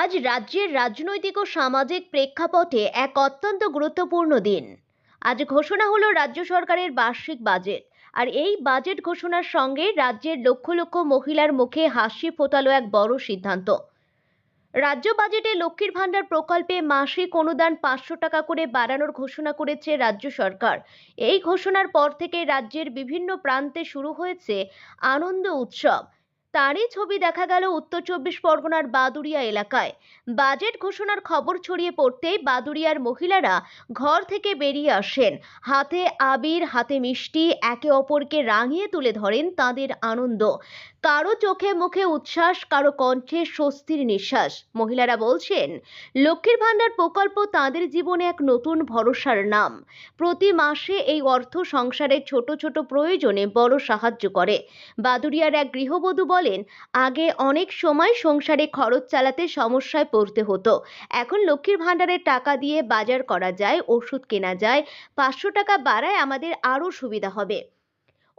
আজ রাজ্যের রাজনৈতিক ও সামাজিক প্রেক্ষাপটে এক অত্যন্ত গুরুত্বপূর্ণ দিন। আজ ঘোষণা হলো রাজ্য সরকারের বার্ষিক বাজেট। আর এই বাজেট ঘোষণার সঙ্গে রাজ্যের লক্ষ লক্ষ মহিলার মুখে হাসি ফোটালো এক বড় সিদ্ধান্ত। রাজ্য বাজেটে লক্ষ্মীর ভাণ্ডার প্রকল্পে মাসিক অনুদান পাঁচশো টাকা করে বাড়ানোর ঘোষণা করেছে রাজ্য সরকার। এই ঘোষণার পর থেকে রাজ্যের বিভিন্ন প্রান্তে শুরু হয়েছে আনন্দ উৎসব। তারই ছবি দেখা গেল উত্তর চব্বিশ পরগনার বাদুড়িয়া এলাকায়। বাজেট ঘোষণার খবর ছড়িয়ে পড়তেই বাদুড়িয়ার মহিলারা ঘর থেকে বেরিয়ে আসেন। হাতে আবির, হাতে মিষ্টি, একে অপরকে রাঙিয়ে তুলে ধরেন তাদের আনন্দ। কারও চোখে মুখে উচ্ছ্বাস, কারও কণ্ঠে স্বস্তির নিঃশ্বাস। মহিলারা বলছেন, লক্ষ্মীর ভাণ্ডার প্রকল্প তাদের জীবনে এক নতুন ভরসার নাম। প্রতি মাসে এই অর্থ সংসারের ছোট ছোট প্রয়োজনে বড় সাহায্য করে। বাদুড়িয়ার এক গৃহবধূ বলেন, আগে অনেক সময় সংসারে খরচ চালাতে সমস্যায় পড়তে হতো। এখন লক্ষ্মীর ভাণ্ডারের টাকা দিয়ে বাজার করা যায়, ওষুধ কেনা যায়, পাঁচশো টাকা বাড়ায় আমাদের আরও সুবিধা হবে।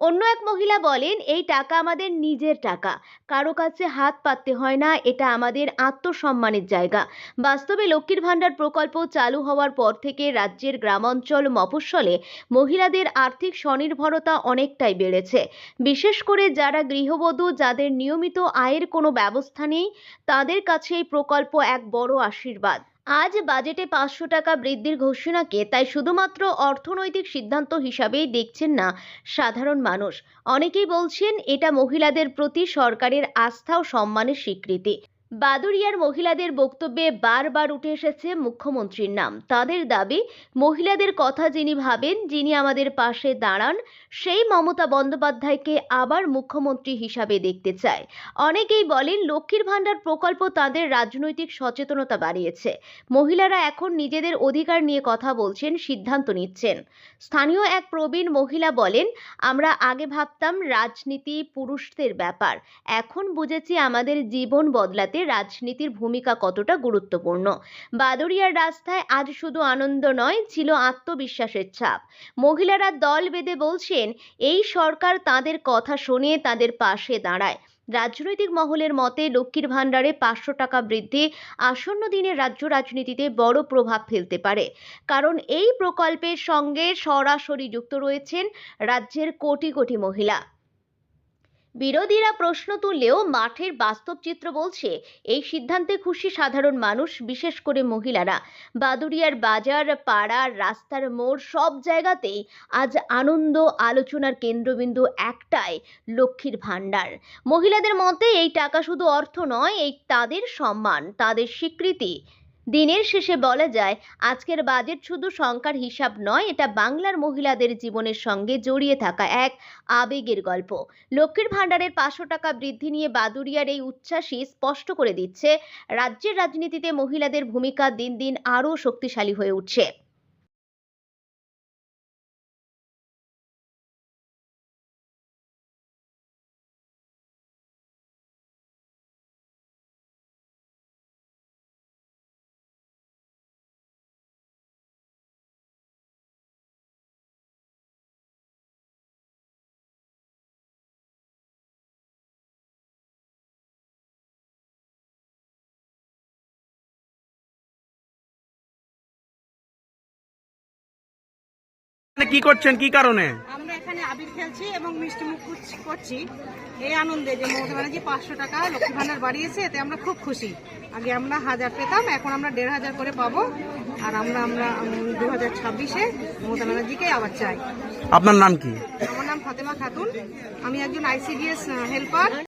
অন্য এক মহিলা বলেন, এই টাকা আমাদের নিজের টাকা। কারও কাছে হাত পাততে হয় না, এটা আমাদের আত্মসম্মানের জায়গা। বাস্তবে লক্ষ্মীর ভাণ্ডার প্রকল্প চালু হওয়ার পর থেকে রাজ্যের গ্রামাঞ্চল মফস্বলে মহিলাদের আর্থিক স্বনির্ভরতা অনেকটাই বেড়েছে। বিশেষ করে যারা গৃহবধূ, যাদের নিয়মিত আয়ের কোনো ব্যবস্থা নেই, তাদের কাছে এই প্রকল্প এক বড় আশীর্বাদ। আজ বাজেটে পাঁচশো টাকা বৃদ্ধির ঘোষণাকে তাই শুধুমাত্র অর্থনৈতিক সিদ্ধান্ত হিসাবেই দেখছেন না সাধারণ মানুষ। অনেকেই বলছেন এটা মহিলাদের প্রতি সরকারের আস্থা ও সম্মানের স্বীকৃতি। বাদুরিয়ার মহিলাদের বক্তব্যে বারবার উঠে এসেছে মুখ্যমন্ত্রীর নাম। তাদের দাবি, মহিলাদের কথা যিনি ভাবেন, যিনি আমাদের পাশে দাঁড়ান, সেই মমতা বন্দ্যোপাধ্যায়কে আবার মুখ্যমন্ত্রী হিসাবে দেখতে চায়। অনেকেই বলেন, লক্ষ্মীর ভাণ্ডার প্রকল্প তাদের রাজনৈতিক সচেতনতা বাড়িয়েছে। মহিলারা এখন নিজেদের অধিকার নিয়ে কথা বলছেন, সিদ্ধান্ত নিচ্ছেন। স্থানীয় এক প্রবীণ মহিলা বলেন, আমরা আগে ভাবতাম রাজনীতি পুরুষদের ব্যাপার। এখন বুঝেছি আমাদের জীবন বদলাতে রাজনীতির ভূমিকা কতটা গুরুত্বপূর্ণ? বাদুরিয়ার রাস্তায় আজ শুধু আনন্দ নয়, ছিল আত্মবিশ্বাসের ছাপ। মহিলারা দল বেঁধে বলছেন, এই সরকার তাদের কথা শুনে তাদের পাশে দাঁড়ায়। রাজনৈতিক মহলের মতে লক্ষ্মীর ভাণ্ডারে পাঁচশো টাকা বৃদ্ধি আসন্ন দিনে রাজ্য রাজনীতিতে বড় প্রভাব ফেলতে পারে। কারণ এই প্রকল্পের সঙ্গে সরাসরি যুক্ত রয়েছেন রাজ্যের কোটি কোটি মহিলা। বিরোধীরা প্রশ্ন তুললেও মাঠের বাস্তব চিত্র বলছে, এই সিদ্ধান্তে খুশি সাধারণ মানুষ, বিশেষ করে মহিলারা। বাদুরিয়ার বাজার পাড়ার রাস্তার মোড় সব জায়গাতেই আজ আনন্দ আলোচনার কেন্দ্রবিন্দু একটাই, লক্ষ্মীর ভাণ্ডার। মহিলাদের মতে এই টাকা শুধু অর্থ নয়, এই তাদের সম্মান, তাদের স্বীকৃতি দিনের শেষে বলা যায়, আজকের বাজেট শুধু সংখ্যার হিসাব নয়, এটা বাংলার মহিলাদের জীবনের সঙ্গে জড়িয়ে থাকা এক আবেগের গল্প। লক্ষ্মীর ভাণ্ডারের পাঁচশো টাকা বৃদ্ধি নিয়ে বাদুরিয়ার এই উচ্ছ্বাসই স্পষ্ট করে দিচ্ছে, রাজ্যের রাজনীতিতে মহিলাদের ভূমিকা দিন দিন আরও শক্তিশালী হয়ে উঠছে। কি করছেন? কি কারণে? আমরা এখানে আবির খেলছি এবং মিষ্টি মুখ করছি। এই আনন্দে যে মমতা ব্যানার্জি পাঁচশো টাকা লক্ষ্মী ভান্ডার বাড়িয়েছে এতে আমরা খুব খুশি। আগে আমরা হাজার পেতাম এখন আমরা দেড় হাজার করে পাবো। আর আমরা আমরা দু হাজার ছাব্বিশে মমতা ব্যানার্জিকে আবার চাই। আপনার নাম কি? আমার নাম ফাতেমা খাতুন। আমি একজন আইসিডিএস হেল্পার